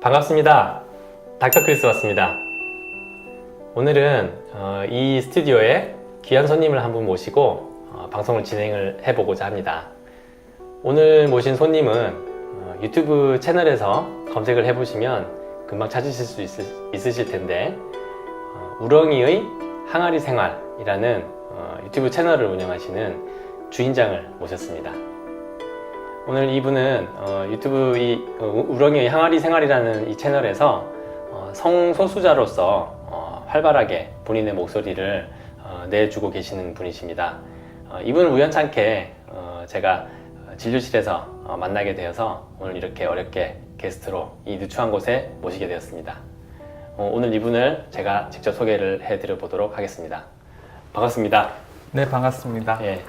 반갑습니다. 닥터 크리스 왔습니다. 오늘은 어, 이 스튜디오에 귀한 손님을 한 분 모시고 어, 방송을 진행을 해보고자 합니다. 오늘 모신 손님은 어, 유튜브 채널에서 검색을 해보시면 금방 찾으실 수 있으, 실 텐데 어, 우렁이의 항아리 생활이라는 어, 유튜브 채널을 운영하시는 주인장을 모셨습니다. 오늘 이분은 어, 유튜브 이 어, 우렁이의 항아리 생활이라는 이 채널에서 어, 성소수자로서 어, 활발하게 본인의 목소리를 어, 내주고 계시는 분이십니다. 어, 이분을 우연찮게 어, 제가 진료실에서 어, 만나게 되어서 오늘 이렇게 어렵게 게스트로 이 누추한 곳에 모시게 되었습니다. 어, 오늘 이분을 제가 직접 소개를 해드려 보도록 하겠습니다. 반갑습니다. 네 반갑습니다. 예.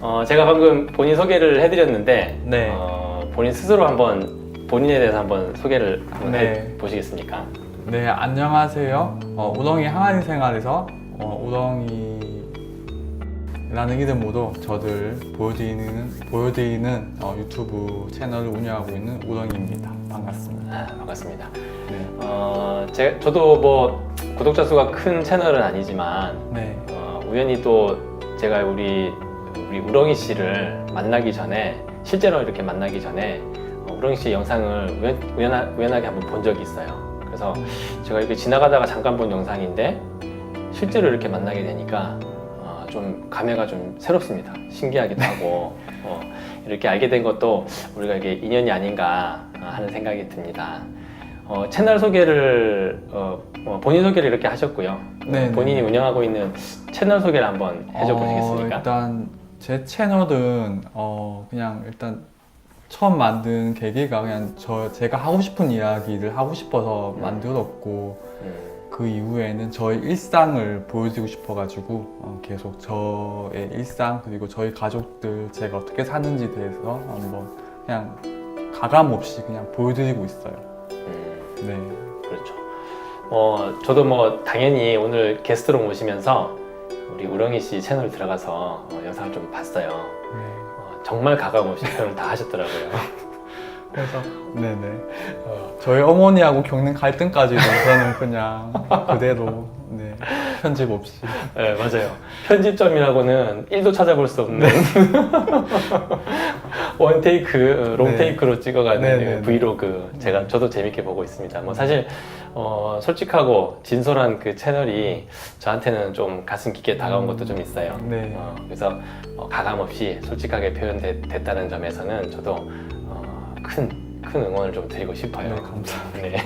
어, 제가 방금 본인 소개를 해드렸는데 네. 어, 본인 스스로 한번 본인에 대해서 한번 소개를 한번 네. 해 보시겠습니까? 네 안녕하세요. 어, 우렁이 항아리 생활에서 어, 우렁이 라는 이름으로 저들 보여드리는 보여드리는 어, 유튜브 채널을 운영하고 있는 우렁이입니다. 반갑습니다. 아, 반갑습니다. 네. 어, 제, 저도 뭐 구독자 수가 큰 채널은 아니지만 네. 어, 우연히 또 제가 우리 우리 우렁이 씨를 만나기 전에 실제로 이렇게 만나기 전에 어, 우렁이 씨 영상을 우연, 우연하, 우연하게 한번 본 적이 있어요. 그래서 제가 이렇게 지나가다가 잠깐 본 영상인데 실제로 이렇게 만나게 되니까 어, 좀 감회가 좀 새롭습니다. 신기하기도 하고 어, 이렇게 알게 된 것도 우리가 이게 인연이 아닌가 하는 생각이 듭니다. 어, 채널 소개를 어, 어, 본인 소개를 이렇게 하셨고요. 네, 네. 본인이 운영하고 있는 채널 소개를 한번 해줘 어, 보시겠습니까? 일단 제 채널은 어, 그냥 일단 처음 만든 계기가 그냥 저 제가 하고 싶은 이야기를 하고 싶어서 음. 만들었고 음, 그 이후에는 저의 일상을 보여드리고 싶어가지고 어, 계속 저의 일상 그리고 저희 가족들 제가 어떻게 사는지 대해서 한번 그냥 가감 없이 그냥 보여드리고 있어요. 음, 네. 그렇죠. 어, 저도 뭐 당연히 오늘 게스트로 모시면서 우리 우렁이 씨 채널 들어가서 어, 영상을 좀 봤어요. 네. 어, 정말 가감 없이 표현을 다 하셨더라고요. 그래서 네네. 어, 저희 어머니하고 겪는 갈등까지도 저는 그냥 그대로 네, 편집 없이. 네, 맞아요. 편집점이라고는 1도 찾아볼 수 없는 원테이크, 어, 롱테이크로 찍어가는 네, 네, 네. 브이로그 제가 저도 재밌게 보고 있습니다. 뭐 사실 어, 솔직하고 진솔한 그 채널이 저한테는 좀 가슴 깊게 다가온 것도 좀 있어요. 네. 어, 그래서 어, 가감 없이 솔직하게 표현됐다는 점에서는 저도 어, 큰, 큰 응원을 좀 드리고 싶어요. 네, 감사합니다. 네.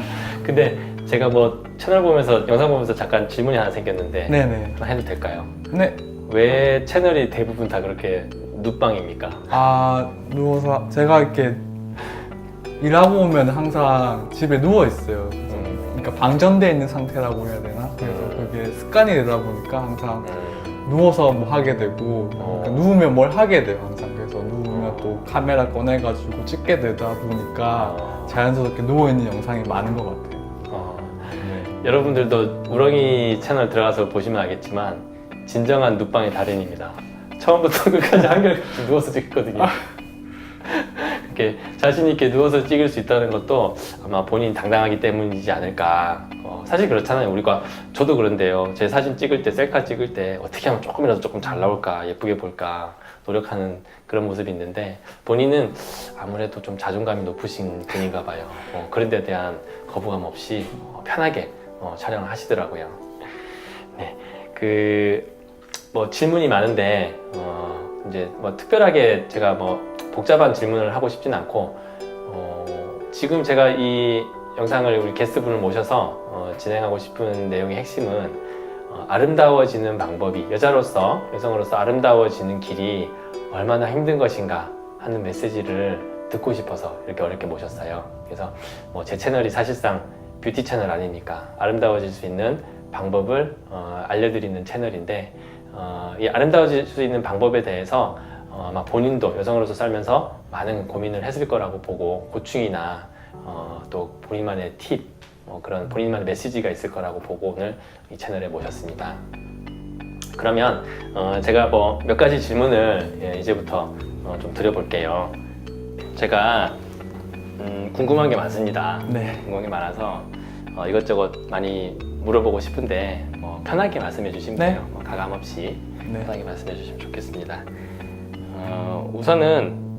근데 제가 뭐 채널 보면서 영상 보면서 잠깐 질문이 하나 생겼는데 네네. 한번 해도 될까요? 네. 왜 채널이 대부분 다 그렇게 눕방입니까? 아 누워서 제가 이렇게 일하고 오면 항상 집에 누워 있어요. 음, 그러니까 방전돼 있는 상태라고 해야 되나? 그래서 음. 그게 습관이 되다 보니까 항상 음, 누워서 뭐 하게 되고 어. 그러니까 누우면 뭘 하게 돼요 항상 그래서 누우 면또 카메라 꺼내가지고 찍게 되다 보니까 어, 자연스럽게 누워있는 영상이 많은 것 같아요 어. 네. 여러분들도 우렁이 채널 들어가서 보시면 알겠지만 진정한 눕방의 달인입니다. 처음부터 끝까지 한결같이 누워서 찍거든요. 이렇게 자신 있게 누워서 찍을 수 있다는 것도 아마 본인 당당하기 때문이지 않을까. 어, 사실 그렇잖아요. 우리가 저도 그런데요. 제 사진 찍을 때 셀카 찍을 때 어떻게 하면 조금이라도 조금 잘 나올까 예쁘게 볼까 노력하는 그런 모습이 있는데 본인은 아무래도 좀 자존감이 높으신 분인가 봐요. 어, 그런 데 대한 거부감 없이 어, 편하게 어, 촬영을 하시더라고요. 네, 그 뭐 질문이 많은데 어, 이제 뭐 특별하게 제가 뭐 복잡한 질문을 하고 싶진 않고 어, 지금 제가 이 영상을 우리 게스트분을 모셔서 어, 진행하고 싶은 내용의 핵심은 어, 아름다워지는 방법이 여자로서 여성으로서 아름다워지는 길이 얼마나 힘든 것인가 하는 메시지를 듣고 싶어서 이렇게 어렵게 모셨어요. 그래서 뭐 제 채널이 사실상 뷰티 채널 아니니까 아름다워질 수 있는 방법을 어, 알려드리는 채널인데 어, 이 아름다워질 수 있는 방법에 대해서 어, 어, 아마 본인도 여성으로서 살면서 많은 고민을 했을 거라고 보고 고충이나 어, 또 본인만의 팁, 뭐 그런 본인만의 메시지가 있을 거라고 보고 오늘 이 채널에 모셨습니다. 그러면 어, 제가 뭐 몇 가지 질문을 예, 이제부터 어, 좀 드려볼게요. 제가 음, 궁금한 게 많습니다. 네. 궁금한 게 많아서 어, 이것저것 많이 물어보고 싶은데 뭐 편하게 말씀해 주시면 네. 돼요. 뭐 가감 없이 네. 편하게 말씀해 주시면 좋겠습니다. 어, 우선은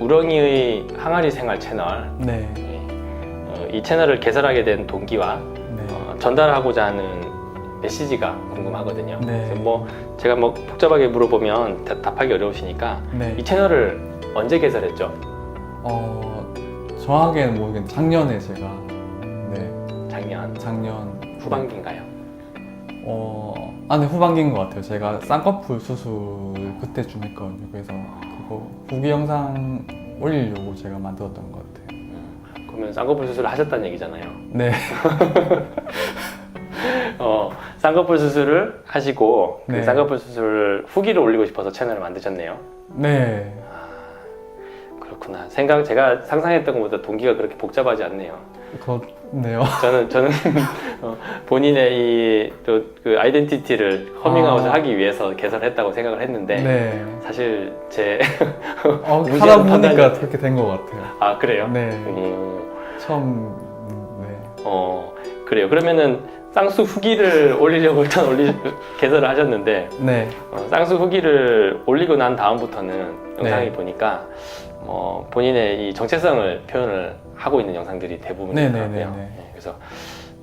우렁이의 항아리 생활 채널 네. 이 채널을 개설하게 된 동기와 네. 어, 전달하고자 하는 메시지가 궁금하거든요. 네. 그래서 뭐 제가 뭐 복잡하게 물어보면 다- 답하기 어려우시니까 네. 이 채널을 언제 개설했죠? 어, 정확하게는 모르겠는데 작년에 제가 네. 작년 작년 후반기인가요? 어, 안에 후반기인 것 같아요. 제가 쌍꺼풀 수술 그때쯤 했거든요. 그래서 그거 후기 영상 올리려고 제가 만들었던 것 같아요. 그러면 쌍꺼풀 수술을 하셨다는 얘기잖아요. 네. 어, 쌍꺼풀 수술을 하시고 그 네. 쌍꺼풀 수술 후기를 올리고 싶어서 채널을 만드셨네요. 네. 그렇구나. 생각 제가 상상했던 것보다 동기가 그렇게 복잡하지 않네요. 그렇네요. 저는 저는 어, 본인의 이그 아이덴티티를 커밍아웃을 아. 하기 위해서 개설했다고 생각을 했는데 네. 사실 제 어, 무지한 하다 보니까. 그렇게 된 것 같아요. 아 그래요? 네. 음, 처음, 음, 네. 어 그래요. 그러면은 쌍수 후기를 올리려고 일단 올리 개설을 하셨는데 네. 어, 쌍수 후기를 올리고 난 다음부터는 영상이 네. 보니까 뭐 본인의 이 정체성을 표현을 하고 있는 영상들이 대부분이더라고요. 네, 네, 네, 네. 네, 그래서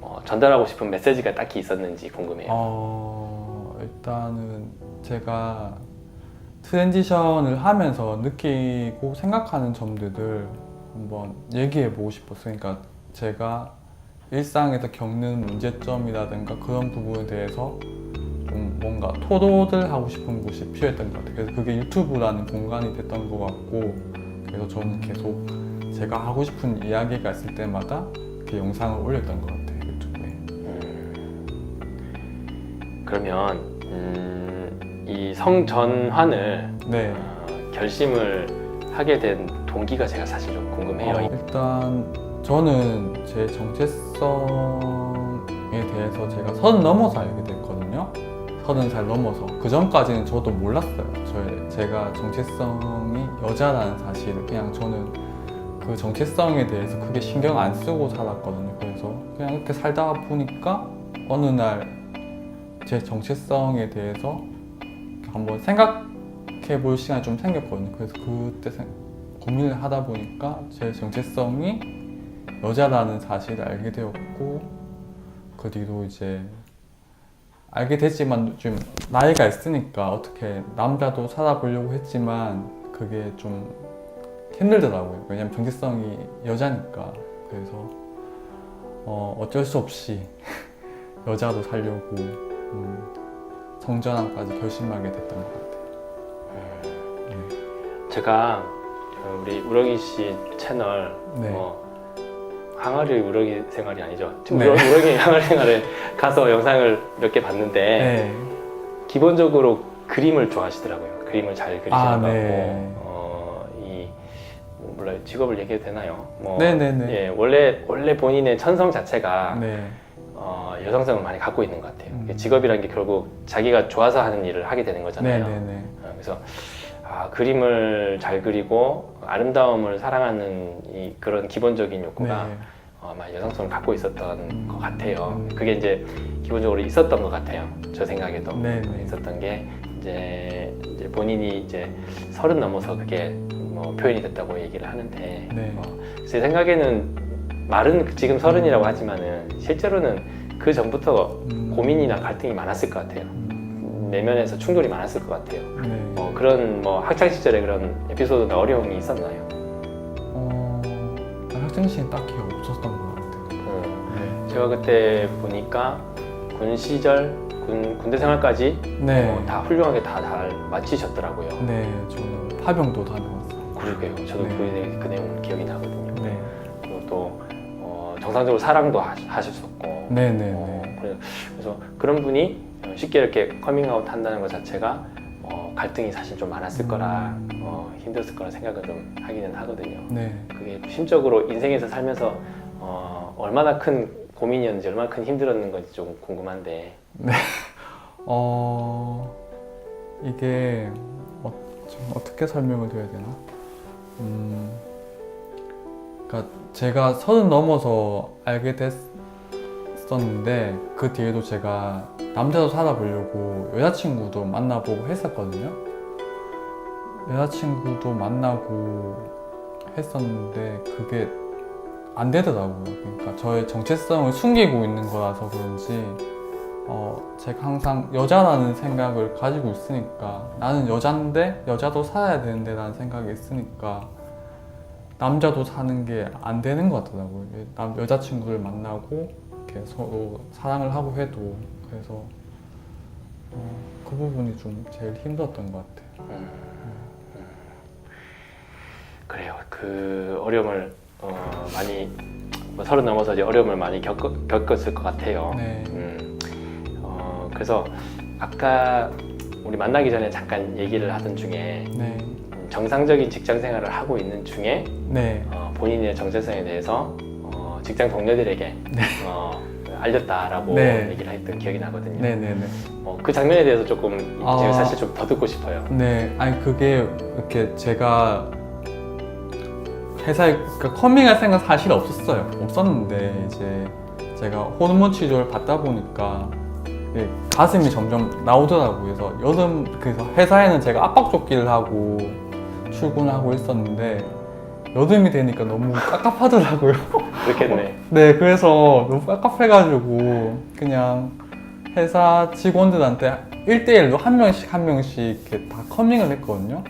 뭐 전달하고 싶은 메시지가 딱히 있었는지 궁금해요. 어, 일단은 제가 트랜지션을 하면서 느끼고 생각하는 점들을 한번 얘기해 보고 싶었어요. 그러니까 제가 일상에서 겪는 문제점이라든가 그런 부분에 대해서 좀 뭔가 토로를 하고 싶은 곳이 필요했던 것 같아요. 그래서 그게 유튜브라는 공간이 됐던 것 같고 그래서 저는 계속 제가 하고 싶은 이야기가 있을 때마다 그 영상을 올렸던 것 같아요. 유튜브에. 음, 그러면 음, 이 성전환을 네. 어, 결심을 하게 된 동기가 제가 사실 좀 궁금해요. 어, 일단 저는 제 정체성에 대해서 제가 서른 넘어서 알게 됐거든요. 서른 살 넘어서 그 전까지는 저도 몰랐어요. 저 제가 정체성이 여자라는 사실을 그냥 저는 그 정체성에 대해서 크게 신경 안 쓰고 살았거든요. 그래서 그냥 이렇게 살다 보니까 어느 날 제 정체성에 대해서 한번 생각해 볼 시간이 좀 생겼거든요. 그래서 그때 생- 고민을 하다 보니까 제 정체성이 여자라는 사실을 알게 되었고 그 뒤로 이제 알게 됐지만 좀 나이가 있으니까 어떻게 남자도 살아보려고 했지만 그게 좀 힘들더라고요. 왜냐면 정체성이 여자니까 그래서 어, 어쩔 수 없이 여자로 살려고 음, 성전환까지 결심하게 됐던 것 같아요. 제가 어, 우리 우렁이 씨 채널 네. 뭐 항아리 우렁이 생활이 아니죠. 네. 우렁- 우렁이 항아리 생활에 가서 영상을 몇 개 봤는데 네. 기본적으로 그림을 좋아하시더라고요. 그림을 잘 그리시는 아, 것 같고 네. 몰라요 직업을 얘기해도 되나요? 뭐, 네네네. 예, 원래 원래 본인의 천성 자체가 네. 어, 여성성을 많이 갖고 있는 것 같아요. 음. 직업이라는 게 결국 자기가 좋아서 하는 일을 하게 되는 거잖아요. 네네네. 어, 그래서 아, 그림을 잘 그리고 아름다움을 사랑하는 이 그런 기본적인 욕구가 네. 어, 아마 여성성을 갖고 있었던 음. 것 같아요. 음. 그게 이제 기본적으로 있었던 것 같아요. 저 생각에도 네네. 있었던 게 이제, 이제 본인이 이제 서른 넘어서 그게 뭐 표현이 됐다고 얘기를 하는데 네. 어, 제 생각에는 말은 지금 서른이라고 하지만은 실제로는 그 전부터 음. 고민이나 갈등이 많았을 것 같아요. 음. 내면에서 충돌이 많았을 것 같아요. 네. 뭐 그런 뭐 학창 시절에 그런 에피소드나 어려움이 있었나요? 어, 학생 시엔 딱히 없었던 것 같아요. 음, 네. 제가 그때 보니까 군 시절 군 군대 생활까지 네. 어, 다 훌륭하게 다 잘 마치셨더라고요. 네, 저는 파병도 다녀왔어요. 그러게요. 저도 네. 그, 내- 그 내용 기억이 나거든요. 네. 그리고 또 어, 정상적으로 사랑도 하, 하셨었고 네네네. 어, 그래- 그래서 그런 분이 쉽게 이렇게 커밍아웃 한다는 것 자체가 어, 갈등이 사실 좀 많았을 거라 음. 어, 힘들었을 거라 생각을 좀 하기는 하거든요. 네. 그게 심적으로 인생에서 살면서 어, 얼마나 큰 고민이었는지 얼마나 큰 힘들었는 건지 좀 궁금한데 어 이게 어, 좀 어떻게 설명을 드려야 되나? 음, 그러니까 제가 서른 넘어서 알게 됐었는데 그 뒤에도 제가 남자도 살아보려고 여자친구도 만나보고 했었거든요. 여자친구도 만나고 했었는데 그게 안 되더라고요. 그러니까 저의 정체성을 숨기고 있는 거라서 그런지 어, 제가 항상 여자라는 생각을 가지고 있으니까 나는 여잔데 여자도 살아야 되는데 라는 생각이 있으니까 남자도 사는 게 안 되는 것 같더라고요. 남 여자친구를 만나고 이렇게 서로 사랑을 하고 해도 그래서 어, 그 부분이 좀 제일 힘들었던 것 같아요. 음, 음. 그래요. 그 어려움을 어, 많이 뭐 서른 넘어서 이제 어려움을 많이 겪, 겪었을 것 같아요. 네. 음, 어, 그래서 아까 우리 만나기 전에 잠깐 얘기를 하던 중에 네. 음, 정상적인 직장 생활을 하고 있는 중에 네. 어, 본인의 정체성에 대해서 어, 직장 동료들에게 어, 알렸다라고 네. 얘기를 했던 기억이 나거든요. 네네 네. 어, 그 장면에 대해서 조금 아. 제가 사실 좀 더 듣고 싶어요. 네, 아니 그게 이렇게 제가 회사에 그러니까 커밍할 생각 사실 없었어요. 없었는데 이제 제가 호르몬 치료를 받다 보니까 가슴이 점점 나오더라고요. 그래서 여름 그래서 회사에는 제가 압박조끼를 하고 출근하고 있었는데 여름이 되니까 너무 깝깝하더라고요. 그렇겠네. 네, 그래서 너무 깝깝해가지고 그냥 회사 직원들한테 1대1로 한 명씩 한 명씩 이렇게 다 커밍을 했거든요.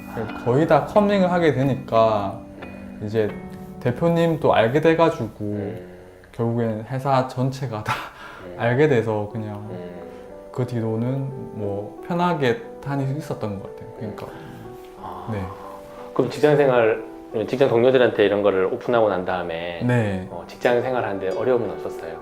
거의 다 커밍을 하게 되니까 이제 대표님도 알게 돼가지고 음, 결국에는 회사 전체가 다 음, 알게 돼서 그냥 음. 그 뒤로는 뭐 편하게 수 있었던 것 같아요. 그러니까. 아, 네, 그럼 직장 생활, 직장 동료들한테 이런 거를 오픈하고 난 다음에 네, 어, 직장 생활하는데 어려움은 없었어요?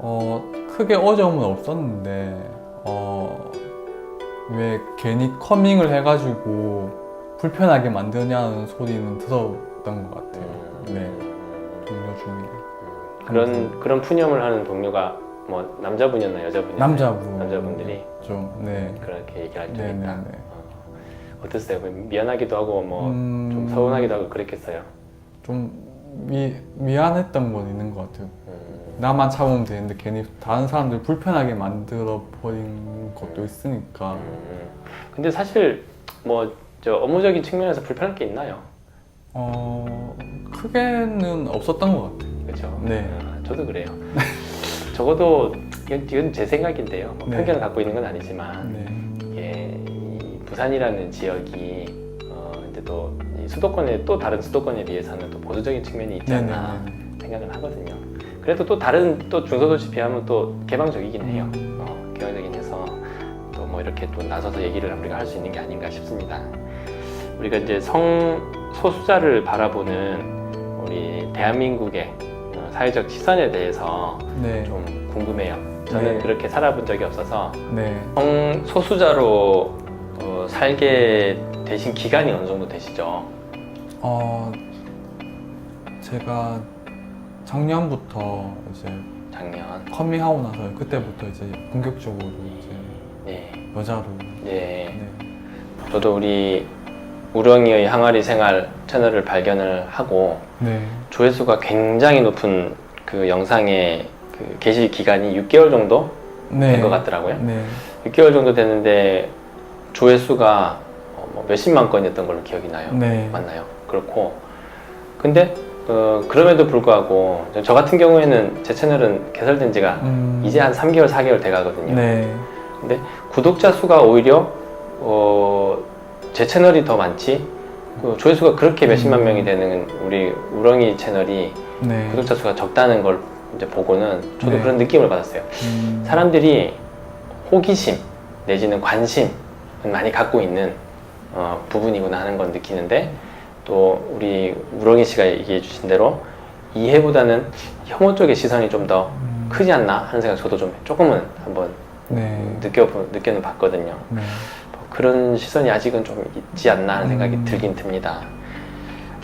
어 크게 어려움은 없었는데 어왜 괜히 커밍을 해가지고 불편하게 만드냐는 소리는 들었던 것 같아요. 네, 동료 중에. 음, 그런 그런 푸념을 하는 동료가 뭐 남자분이었나 여자분이었나? 남자분 남자분들이 좀 네, 그렇게 얘기를 할 적이 네, 네, 있다. 네. 어, 어땠어요? 그 미안하기도 하고 뭐 좀 음, 서운하기도 하고 그랬겠어요. 좀 미, 미안했던 건 있는 것 같아요. 음, 나만 참으면 되는데 괜히 다른 사람들 불편하게 만들어 버린 것도 있으니까 음. 근데 사실 뭐 저 업무적인 측면에서 불편한 게 있나요? 어 크게는 없었던 것 같아요. 그렇죠. 네. 아, 저도 그래요. 적어도 이건, 이건 제 생각인데요. 뭐 네. 편견을 갖고 있는 건 아니지만 네, 이게 이 부산이라는 지역이 어, 이제 또이 수도권에 또 다른 수도권에 비해서는 또 보수적인 측면이 있지 네, 네, 않나 네. 생각을 하거든요. 그래도 또 다른 또 중소도시 비하면 또 개방적이긴 해요. 음. 어, 개방적인 해서 또 뭐 이렇게 또 나서서 얘기를 우리가 할 수 있는 게 아닌가 싶습니다. 우리가 이제 성 소수자를 바라보는 우리 대한민국의 어, 사회적 시선에 대해서 네, 좀 궁금해요. 저는 네. 그렇게 살아본 적이 없어서 네. 성 소수자로 어, 살게 되신 기간이 어느 정도 되시죠? 어 제가 작년부터 이제 작년. 커밍하고 나서 그때부터 이제 본격적으로 이제 네. 여자로 네. 네, 저도 우리 우렁이의 항아리 생활 채널을 발견을 하고 네, 조회수가 굉장히 높은 그 영상의 그 게시 기간이 6개월 정도 네, 된 것 같더라고요. 네, 6개월 정도 됐는데 조회수가 어, 뭐 몇십만 건이었던 걸로 기억이 나요. 네, 맞나요? 그렇고 근데 어, 그럼에도 불구하고 저 같은 경우에는 제 채널은 개설된 지가 음, 이제 한 3개월, 4개월 돼 가거든요. 네, 근데 구독자 수가 오히려 어, 제 채널이 더 많지 그 조회수가 그렇게 몇십만 음. 명이 되는 우리 우렁이 채널이 네, 구독자 수가 적다는 걸 이제 보고는 저도 네. 그런 느낌을 받았어요. 음, 사람들이 호기심 내지는 관심을 많이 갖고 있는 어, 부분이구나 하는 걸 느끼는데 또 우리 우렁이 씨가 얘기해 주신 대로 이해보다는 혐오 쪽의 시선이 좀더 음, 크지 않나 하는 생각 저도 좀 조금은 한번 네, 느껴 느껴는 봤거든요. 네, 그런 시선이 아직은 좀 있지 않나 하는 생각이 음. 들긴 듭니다.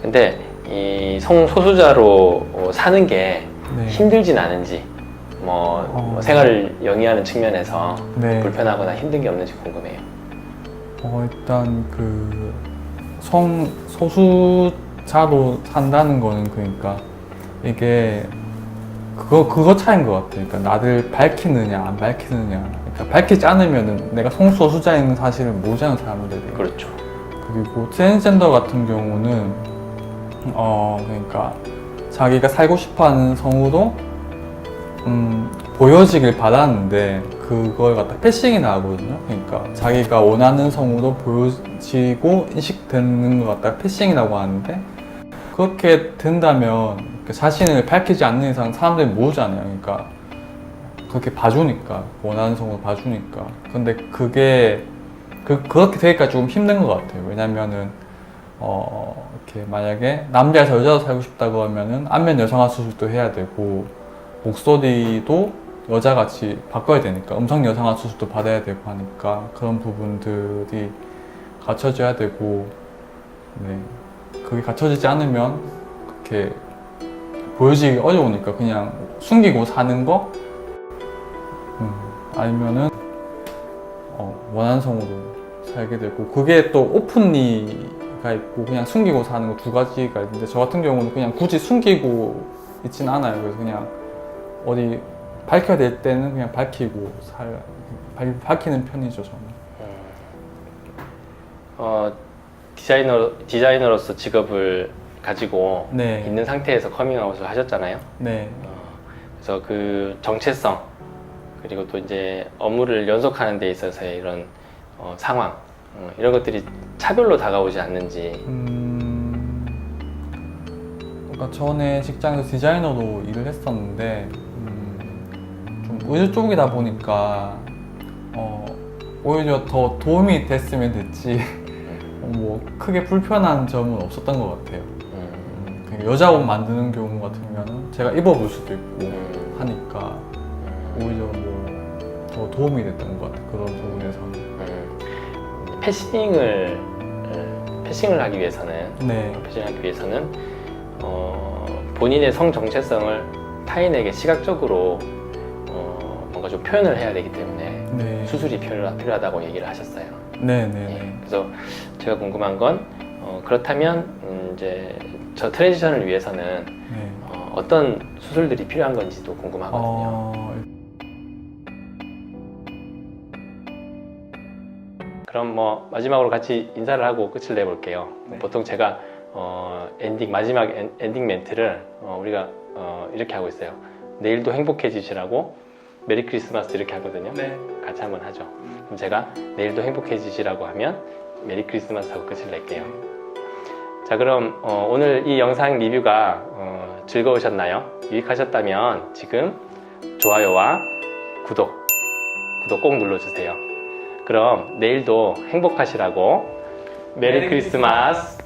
근데 이 성소수자로 어, 사는 게 네. 힘들진 않은지 뭐, 어. 뭐 생활을 영위하는 측면에서 네. 불편하거나 힘든 게 없는지 궁금해요. 어, 일단 그 성 소수자로 산다는 거는 그러니까 이게 그거 그거 차이인 것 같아요. 그러니까 나를 밝히느냐 안 밝히느냐. 그러니까 밝히지 않으면은 내가 성소수자인 사실을 모르는 사람들이. 그렇죠. 그리고 트랜스젠더 같은 경우는 어 그러니까 자기가 살고 싶어하는 성으로 음, 보여지길 바라는데 그걸 갖다 패싱이 나거든요. 그러니까 자기가 원하는 성으로 보여지고 인식되는 것 갖다 패싱이라고 하는데 그렇게 된다면 그 자신을 밝히지 않는 이상 사람들이 모르잖아요. 그러니까 그렇게 봐주니까 원하는 성으로 봐주니까. 근데 그게 그, 그렇게 되기까지 조금 힘든 것 같아요. 왜냐면은, 어, 이렇게 만약에 남자에서 여자로 살고 싶다 그러면은 안면 여성화 수술도 해야 되고, 목소리도 여자같이 바꿔야 되니까, 음성 여성화 수술도 받아야 되고 하니까, 그런 부분들이 갖춰져야 되고, 네. 그게 갖춰지지 않으면, 그렇게 보여지기 어려우니까 그냥 숨기고 사는 거? 음, 아니면은, 어, 원하는 성으로 살게 되고 그게 또 오픈리가 있고 그냥 숨기고 사는 거 두 가지가 있는데 저 같은 경우는 그냥 굳이 숨기고 있진 않아요 그래서 그냥 어디 밝혀야 될 때는 그냥 밝히고 살 밝, 밝히는 편이죠 저는 어, 디자이너 디자이너로서 직업을 가지고 네. 있는 상태에서 커밍아웃을 하셨잖아요. 네 어, 그래서 그 정체성 그리고 또 이제 업무를 연속하는 데 있어서의 이런 어, 상황 어, 이런 것들이 차별로 다가오지 않는지. 음, 그러니까 전에 직장에서 디자이너로 일을 했었는데 음, 좀 의료 쪽이다 보니까 어, 오히려 더 도움이 됐으면 됐지. 뭐 크게 불편한 점은 없었던 것 같아요. 음, 음, 그냥 여자 옷 만드는 경우 같으면 제가 입어볼 수도 있고 음, 하니까. 음, 도움이 됐던 것 같아요. 그런 부분에서는. 음. 패싱을 어, 패싱을 하기 위해서는 네, 패싱을 하기 위해서는 어, 본인의 성 정체성을 타인에게 시각적으로 어, 뭔가 좀 표현을 해야 되기 때문에 네, 수술이 필요, 필요하다고 얘기를 하셨어요. 네, 네, 예, 네. 그래서 제가 궁금한 건 어, 그렇다면 음, 이제 저 트랜지션을 위해서는 네. 어, 어떤 수술들이 필요한 건지도 궁금하거든요. 어, 그럼 뭐 마지막으로 같이 인사를 하고 끝을 내볼게요. 네. 보통 제가 어, 엔딩 마지막 엔, 엔딩 멘트를 어, 우리가 어, 이렇게 하고 있어요. 내일도 행복해지시라고 메리 크리스마스 이렇게 하거든요. 네. 같이 한번 하죠. 그럼 제가 내일도 행복해지시라고 하면 메리 크리스마스 하고 끝을 낼게요. 자 그럼 어, 오늘 이 영상 리뷰가 어, 즐거우셨나요? 유익하셨다면 지금 좋아요와 구독 구독 꼭 눌러주세요. 그럼 내일도 행복하시라고 메리 크리스마스